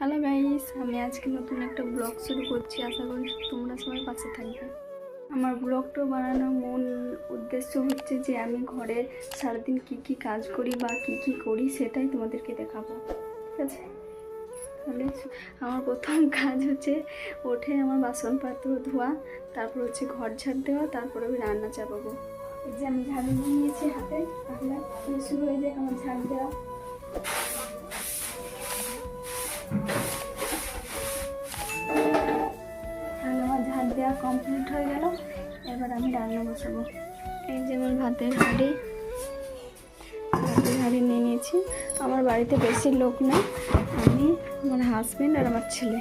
Hello guys আমি আজকে নতুন একটা ব্লগ শুরু করছি। আশা করি তোমরা সবাই পাশে থাকবে। আমার ব্লগটা বানানোর মূল উদ্দেশ্য হচ্ছে যে আমি ঘরে সারাদিন কি কি কাজ করি বা কি কি করি সেটাই তোমাদেরকে দেখাবো। ঠিক আছে? তাহলে আমার প্রথম কাজ হচ্ছে ওঠে আমার বাসনপত্র ধোয়া, তারপর হচ্ছে ঘর ঝাড় দেওয়া, তারপর আমি রান্না চাপাবো। এই যে আমি ঝাড়ু নিয়েছি হাতে, তাহলে শুরু হয়ে যাক আমার ঝাড় দেওয়া। তাহলে আমার ঝাড় দেওয়া কমপ্লিট হয়ে গেল। এবার আমি রান্না বসাবো। এই যে ভাতের হাঁড়ি। ভাতের হাঁড়ি নিয়ে নিয়েছি। আমার বাড়িতে বেশি লোক নেই। আমি, আমার হাজবেন্ড আর আমার ছেলে।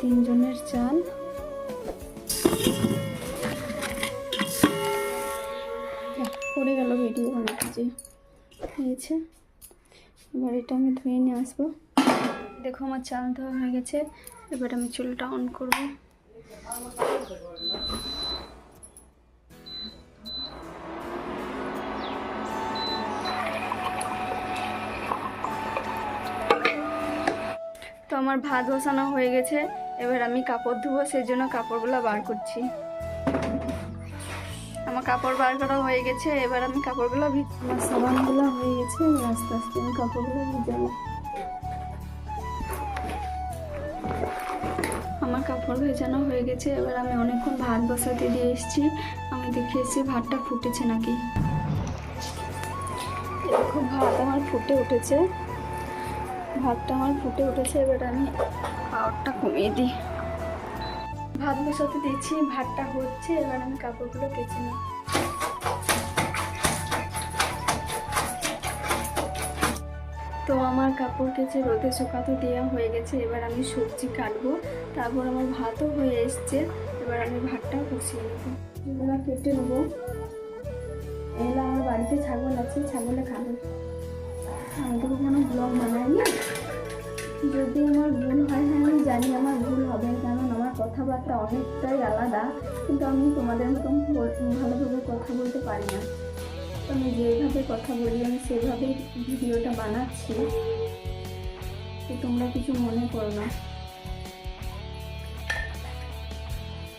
তিনজনের চাল। পড়ে গেল ভিডিও অনেক কিছু হয়েছে এবার এটা আমি ধুয়ে নিয়ে আসব। দেখো আমার চাল ধোয়া হয়ে গেছে। এবার আমি চুলটা অন করব। তো আমার ভাত বসানো হয়ে গেছে। এবার আমি কাপড় ধুবো, সেই জন্য কাপড়গুলো বার করছি। আমার কাপড় বার করা হয়ে গেছে, এবার আমি কাপড়গুলো আমার সাবানগুলো হয়ে গেছে আস্তে আস্তে আমি কাপড়গুলো ভিজাবো। আমার কাপড় ভেজানো হয়ে গেছে, এবার আমি অনেকক্ষণ ভাত বসাতে দিয়ে এসেছি। আমি দেখে এসেছি ভাতটা ফুটেছে নাকি? দেখো ভাত আমার ফুটে উঠেছে। ভাতটা আমার ফুটে উঠেছে, এবার আমি পাওয়ারটা কমিয়ে দিই। ভাত বসাতে দিচ্ছি ভাতটা হচ্ছে, এবার আমি কাপড়গুলো কেচে নিই তো আমার কাপড় কেচে রোদে শুকাতে দেওয়া হয়ে গেছে, এবার আমি সবজি কাটবো। তারপর আমার ভাতও হয়ে এসছে, এবার আমি ভাতটাও কষিয়ে নেব। এগুলো কেটে নেব। এগুলো আমার বাড়িতে ছাগল আছে, ছাগলে খাবে। আমি তো কখনো ব্লগ বানাইনি। যদি আমার ভুল হয় হ্যাঁ আমি জানি আমার ভুল হবে, কারণ আমার কথাবার্তা অনেকটাই আলাদা, কিন্তু আমি তোমাদের মতন ভালোভাবে কথা বলতে পারি না। আমি যেভাবে কথা বলি, আমি সেভাবেই ভিডিওটা বানাচ্ছি। তো তোমরা কিছু মনে করো না।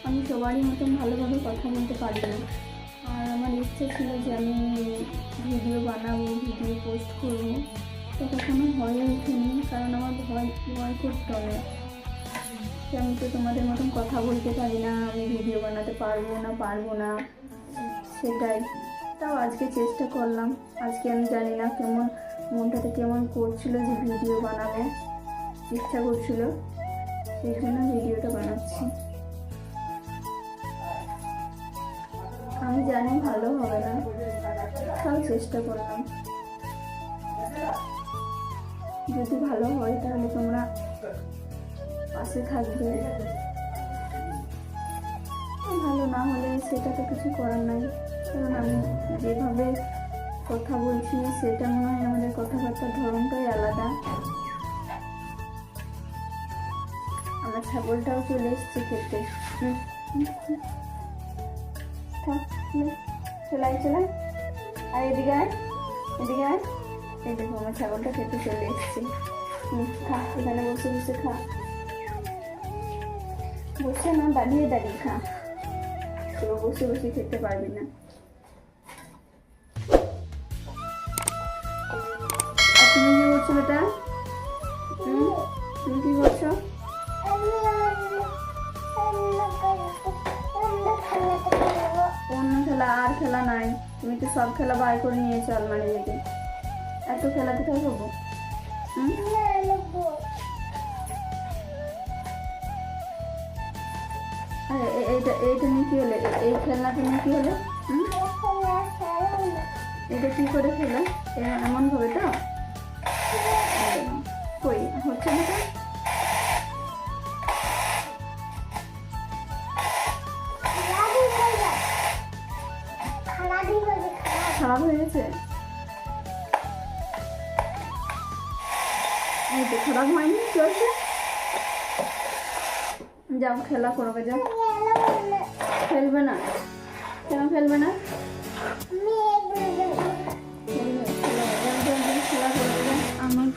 আমি সবারই মতন ভালোভাবে কথা বলতে পারি না। আর আমার ইচ্ছা ছিল যে আমি ভিডিও বানাবো, ভিডিও পোস্ট করব। তো কখনো হয়ে ওঠেনি কারণ আমার ভয় ভয় করতে হবে। আমি তো তোমাদের মতন কথা বলতে পারি না, আমি ভিডিও বানাতে পারব না পারব না। সেটাই। তাও আজকে চেষ্টা করলাম। আজকে আমি জানি না কেমন, মনটাতে কেমন করছিল যে ভিডিও বানাবে। ইচ্ছা করছিল, সেই জন্য ভিডিওটা বানাচ্ছি। আমি জানি ভালো হবে না, তাও চেষ্টা করলাম। যদি ভালো হয় তাহলে তোমরা পাশে থাকবে। ভালো না হলে সেটা তো কিছু করার নাই। কারণ আমি যেভাবে কথা বলছি, সেটা মনে হয় আমাদের কথাবার্তার ধরনটাই আলাদা। আমার ছাগলটাও চলে এসছে খেতে। চলাই চলাই আর এদিকে আয় এদিকে আয়। এই দেখো, আমার ছাগলটা খেতে চলে এসছে। খা, এখানে বসে বসে খা। বসে না, দাঁড়িয়ে দাঁড়িয়ে খা। তো বসে বসে খেতে পারবি না। তুমি কি করছ বেটা? তুমি কি করছ? অন্য খেলা আর খেলা নাই। তুমি তো সব খেলা বাই করে নিয়েছো আলমারি থেকে এত খেলা কোথায় এইটা এইটা নিয়ে কি হলো? এই খেলনাটা নিয়ে কি হলো? হুম? এটা কি করে খেলো? এ- এমন ভাবে তো? কই হচ্ছে না তো? খারাপ হয়ে গেছে? এই তো খারাপ হয়নি চলছে যাও খেলা করবে যাও। খেলবে না? কেন ফেলবে না? খেলবে, খেলা- যাও, যাও, যাও, খেলা করবে আমার